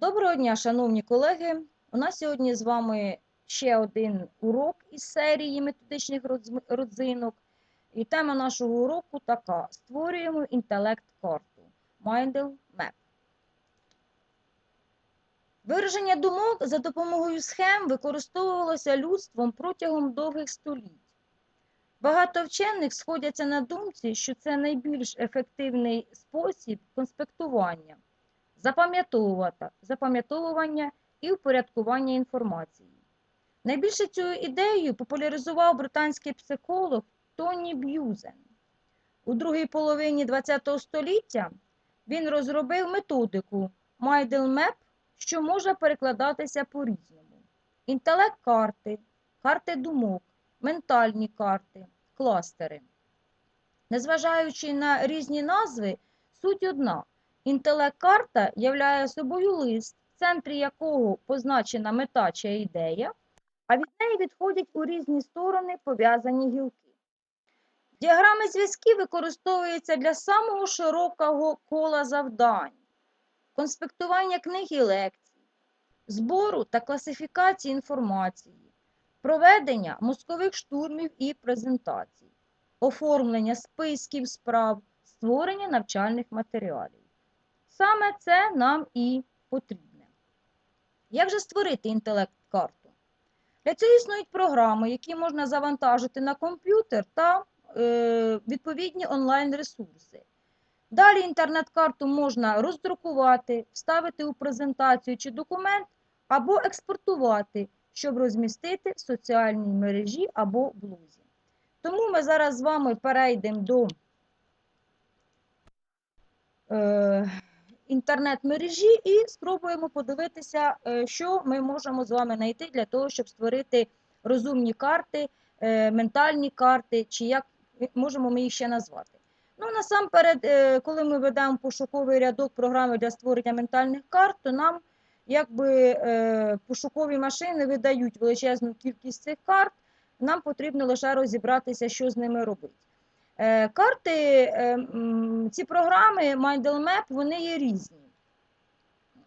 Доброго дня, шановні колеги. У нас сьогодні з вами ще один урок із серії методичних родзинок. І тема нашого уроку така: створюємо інтелект-карту Mindel Map. Вираження думок за допомогою схем використовувалося людством протягом довгих століть. Багато вчених сходяться на думці, що це найбільш ефективний спосіб конспектування запам'ятовувати, запам'ятовування і упорядкування інформації. Найбільше цю ідею популяризував британський психолог Тоні Б'юзен. У другій половині ХХ століття він розробив методику Map, що може перекладатися по-різному: інтелект-карти, карти думок, ментальні карти, кластери. Незважаючи на різні назви, суть одна. Інтелект-карта являє собою лист, в центрі якого позначена мета чи ідея, а від неї відходять у різні сторони пов'язані гілки. Діаграми зв'язків використовуються для самого широкого кола завдань, конспектування книг і лекцій, збору та класифікації інформації, проведення мозкових штурмів і презентацій, оформлення списків справ, створення навчальних матеріалів. Саме це нам і потрібне. Як же створити інтелект-карту? Для цього існують програми, які можна завантажити на комп'ютер та е, відповідні онлайн-ресурси. Далі інтернет-карту можна роздрукувати, вставити у презентацію чи документ, або експортувати, щоб розмістити в соціальній мережі або блозі. Тому ми зараз з вами перейдемо до е, інтернет-мережі і спробуємо подивитися, е, що ми можемо з вами знайти для того, щоб створити розумні карти, е, ментальні карти, чи як можемо ми їх ще назвати. Ну, насамперед, е, коли ми ведемо пошуковий рядок програми для створення ментальних карт, то нам якби пошукові машини видають величезну кількість цих карт, нам потрібно лише розібратися, що з ними робити. Е, Карти, е, ці програми MindleMap, вони є різні.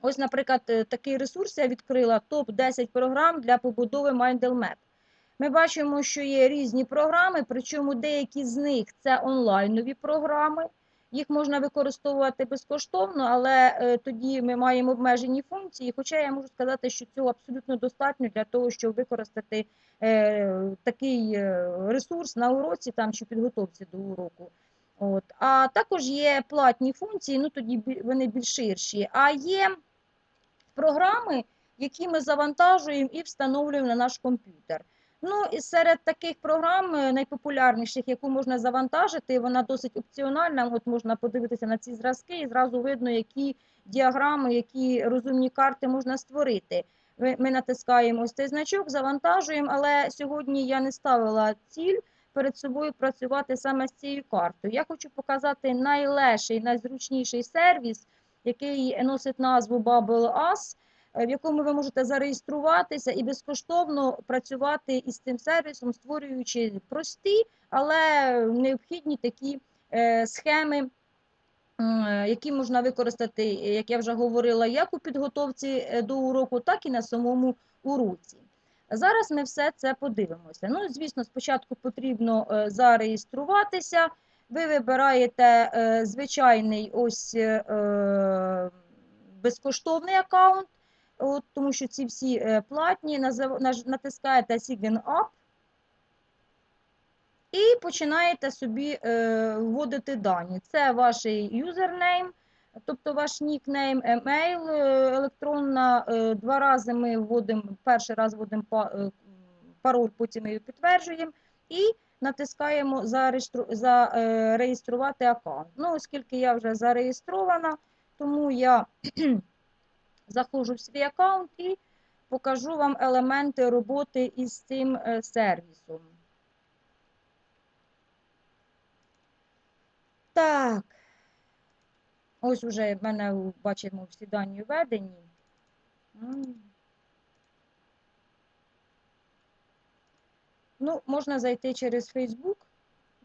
Ось, наприклад, е, такий ресурс я відкрила топ-10 програм для побудови MindleMap. Ми бачимо, що є різні програми, причому деякі з них це онлайнові програми. Їх можна використовувати безкоштовно, але е, тоді ми маємо обмежені функції. Хоча я можу сказати, що цього абсолютно достатньо для того, щоб використати е, такий е, ресурс на уроці там, чи підготовці до уроку. От. А також є платні функції, ну тоді вони більш ширші. А є програми, які ми завантажуємо і встановлюємо на наш комп'ютер. Ну, і серед таких програм е, найпопулярніших, яку можна завантажити, вона досить опціональна. От можна подивитися на ці зразки, і зразу видно, які діаграми, які розумні карти можна створити. Ми натискаємо цей значок, завантажуємо, але сьогодні я не ставила ціль перед собою працювати саме з цією картою. Я хочу показати найлегший, найзручніший сервіс, який носить назву Bubble е, в якому ви можете зареєструватися і безкоштовно працювати із цим сервісом, створюючи прості, але необхідні такі е, схеми, е, які можна використати, е, як я вже говорила, як у підготовці е, до уроку, так і на самому уроці. Зараз ми все це подивимося. Ну, звісно, спочатку потрібно е, зареєструватися. Ви вибираєте е, звичайний ось е, е, безкоштовний аккаунт, от, тому що ці всі е, платні, натискаєте Sign Up і починаєте собі е, вводити дані. Це ваш юзернейм, тобто ваш нікнейм, емейл, е, електронна. Два рази ми вводимо, перший раз вводимо па- пароль, потім його підтверджуємо і натискаємо зареєструвати аккаунт. Ну, оскільки я вже зареєстрована, тому я заходжу в свій аккаунт і покажу вам елементи роботи із цим е, сервісом. Так. Ось уже в мене бачимо всі дані введені. Ну, можна зайти через Facebook.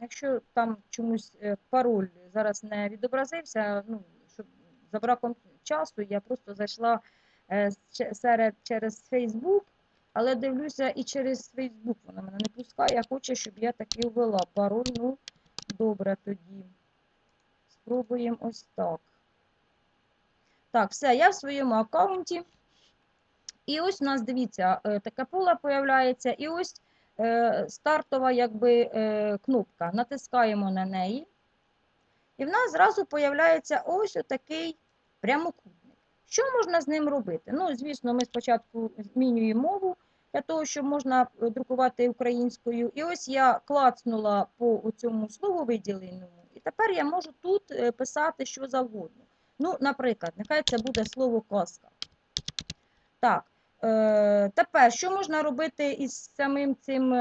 Якщо там чомусь е, пароль зараз не відобразився, ну, щоб за браком часу, я просто зайшла е, серед, через Facebook, але дивлюся і через Facebook вона мене не пускає, хоче, щоб я таки ввела пароль. Ну, добре тоді. Спробуємо ось так. Так, все, я в своєму аккаунті. І ось у нас, дивіться, е, таке поле появляється, і ось е, стартова якби, кнопка. Натискаємо на неї. І в нас зразу появляється ось отакий прямокутник. Що можна з ним робити? Ну, звісно, ми спочатку змінюємо мову для того, щоб можна е, друкувати українською. І ось я клацнула по цьому слову виділеному, і тепер я можу тут е, писати що завгодно. Ну, наприклад, нехай це буде слово казка. Так, е, тепер що можна робити із самим цим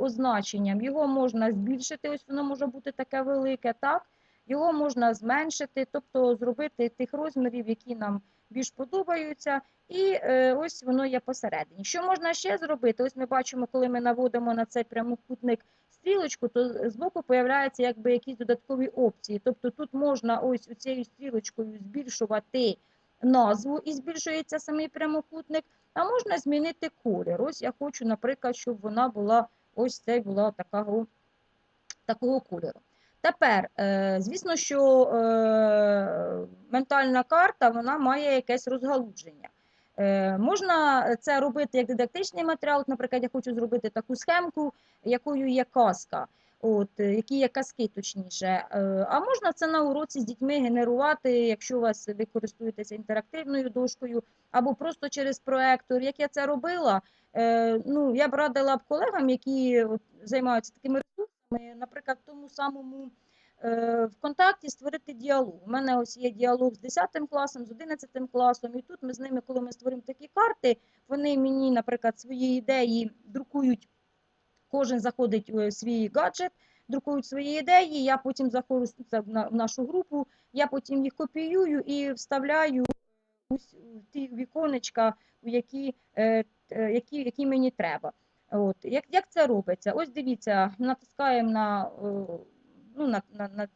означенням? Його можна збільшити, ось воно може бути таке велике, так? Його можна зменшити, тобто зробити тих розмірів, які нам більш подобаються, і е, ось воно є посередині. Що можна ще зробити? Ось ми бачимо, коли ми наводимо на цей прямокутник стрілочку, то збоку появляються якби якісь додаткові опції. Тобто тут можна ось цією стрілочкою збільшувати назву і збільшується самий прямокутник, а можна змінити колір. Ось я хочу, наприклад, щоб вона була ось цей була такого, такого кольору. Тепер, е, звісно, що е, ментальна карта вона має якесь розгалудження. Е, Можна це робити як дидактичний матеріал. Наприклад, я хочу зробити таку схемку, якою є казка, які є казки, точніше. А можна це на уроці з дітьми генерувати, якщо вас ви користуєтеся інтерактивною дошкою, або просто через проектор. Як я це робила, ну, я б радила колегам, які займаються такими ресурсами, наприклад, в тому самому е, ВКонтакті створити діалог. У мене ось є діалог з 10 класом, з 11 класом, і тут ми з ними, коли ми створимо такі карти, вони мені, наприклад, свої ідеї друкують, кожен заходить у свій гаджет, друкують свої ідеї, я потім заходжу в на- в нашу групу, я потім їх копіюю і вставляю в ті віконечка, які, е, е, які, які мені треба. От. Як, як це робиться? Ось дивіться, натискаємо на, е, ну, на, на, на,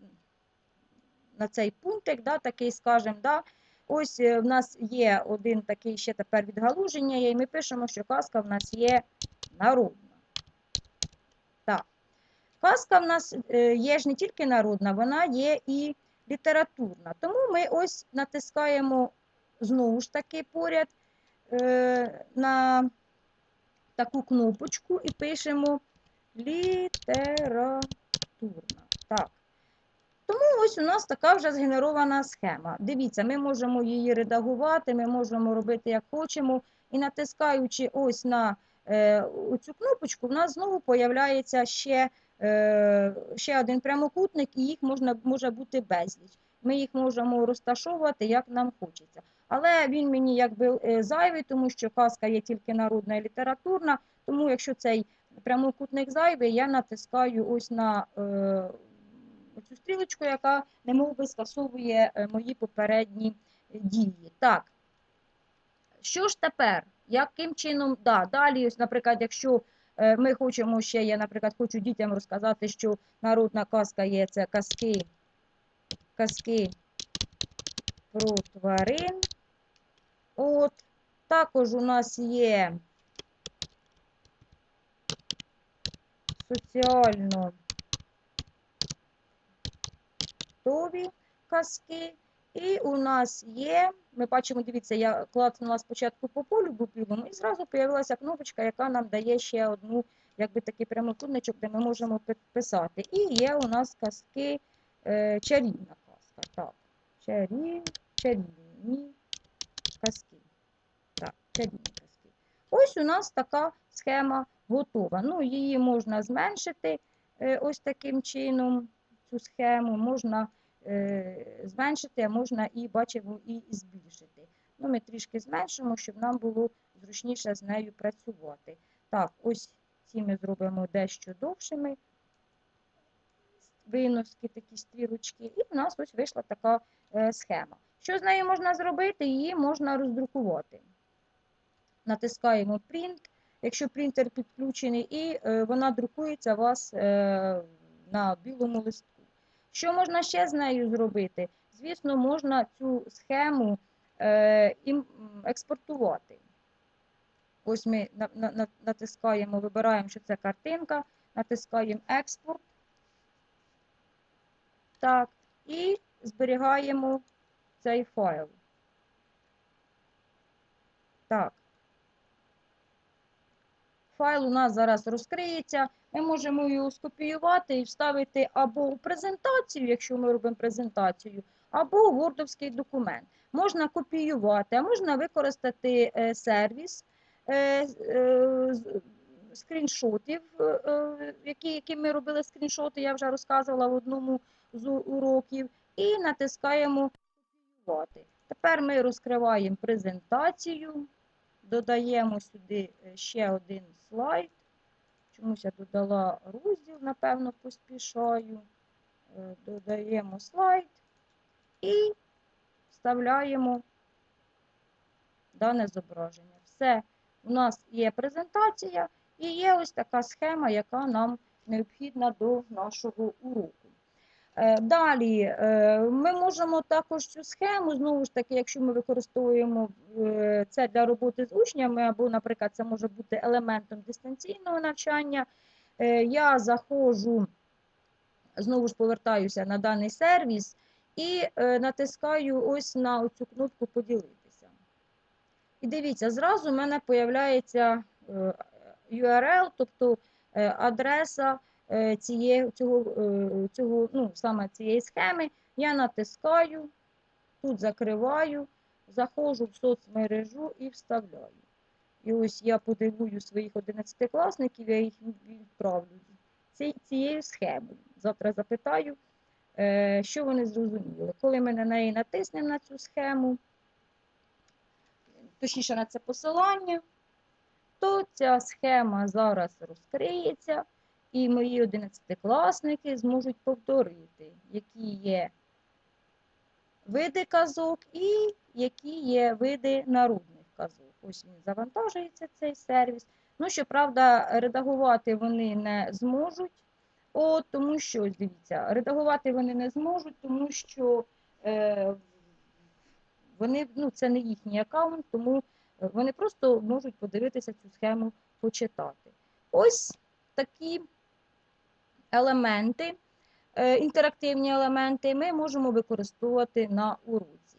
на цей пунктик, да, такий, скажемо, да. ось е, в нас є один такий ще тепер відгалуження, і ми пишемо, що казка в нас є народна. Так. Казка в нас е, є ж не тільки народна, вона є і літературна. Тому ми ось натискаємо знову ж таки поряд е, на таку кнопочку і пишемо літературна. Так. Тому ось у нас така вже згенерована схема. Дивіться, ми можемо її редагувати, ми можемо робити як хочемо. І натискаючи ось на е, цю кнопочку, в нас знову появляється ще, е, ще один прямокутник, і їх можна, може бути безліч. Ми їх можемо розташовувати, як нам хочеться. Але він мені якби е, зайвий, тому що казка є тільки народна і літературна. Тому якщо цей прямокутник зайвий, я натискаю ось на е, цю стрілочку, яка немов би скасовує е, мої попередні дії. Так. Що ж тепер? Яким чином? Да, далі, ось, наприклад, якщо е, ми хочемо ще, я, наприклад, хочу дітям розказати, що народна казка є це казки, казки про тварин. От, також у нас є соціально готові казки. І у нас є, ми бачимо, дивіться, я клацнула спочатку по полю бупілому, і зразу з'явилася кнопочка, яка нам дає ще одну, якби такий прямокутничок, де ми можемо пи- писати. І є у нас казки е, чарівна казка. Так, чарів, чарівні казки. Казки. Ось у нас така схема готова. Ну, її можна зменшити е, ось таким чином, цю схему, можна е, зменшити, а можна і бачимо, і збільшити. Ну, ми трішки зменшимо, щоб нам було зручніше з нею працювати. Так, ось ці ми зробимо дещо довшими виноски, такі стрілочки, і в нас ось вийшла така е, схема. Що з нею можна зробити? Її можна роздрукувати. Натискаємо Print, якщо принтер підключений, і е, вона друкується у вас е, на білому листку. Що можна ще з нею зробити? Звісно, можна цю схему е, експортувати. Ось ми на- на- на- натискаємо, вибираємо, що це картинка, натискаємо експорт. Так, і зберігаємо цей файл. Так. Файл у нас зараз розкриється. Ми можемо його скопіювати і вставити або у презентацію, якщо ми робимо презентацію, або в вордовський документ. Можна копіювати, а можна використати е, сервіс е, е, скріншотів, які ми робили скріншоти, я вже розказувала в одному з уроків, і натискаємо копіювати. Тепер ми розкриваємо презентацію, додаємо сюди е, ще один слайд. Чомусь я додала розділ, напевно, поспішаю. Е, Додаємо слайд і вставляємо дане зображення. Все, у нас є презентація і є ось така схема, яка нам необхідна до нашого уроку. Е, Далі е, ми можемо також цю схему, знову ж таки, якщо ми використовуємо е, це для роботи з учнями, або, наприклад, це може бути елементом дистанційного навчання. Я заходжу, знову ж повертаюся на даний сервіс і натискаю ось на цю кнопку поділитися. І дивіться, зразу в мене з'являється URL, тобто адреса е, цієї, цього, е, цього, ну, саме цієї схеми. Я натискаю, тут закриваю, заходжу в соцмережу і вставляю. І ось я подивую своїх 11-класників, я їх відправлю цією схемою. Завтра запитаю, е, що вони зрозуміли. Коли ми на неї натиснемо на цю схему, точніше на це посилання, то ця схема зараз розкриється, і мої 11-класники зможуть повторити, які є види казок і які є види народних казок. Ось він завантажується цей сервіс. Ну, щоправда, редагувати вони не зможуть, от, тому що, ось дивіться, редагувати вони не зможуть, тому що е, вони, ну, це не їхній аккаунт, тому вони просто можуть подивитися цю схему, почитати. Ось такі елементи, е, інтерактивні елементи ми можемо використовувати на уроці.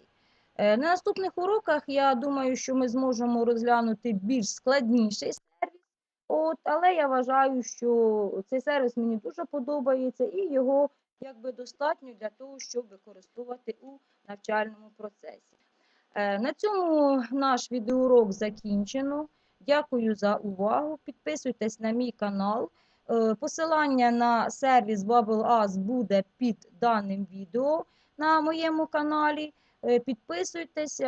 Е, На наступних уроках я думаю, що ми зможемо розглянути більш складніший сервіс, от, але я вважаю, що цей сервіс мені дуже подобається і його якби достатньо для того, щоб використовувати у навчальному процесі. Е, На цьому наш відеоурок закінчено. Дякую за увагу. Підписуйтесь на мій канал. Е, Посилання на сервіс BubbleUs буде під даним відео на моєму каналі. Підписуйтесь, Підписуйтеся.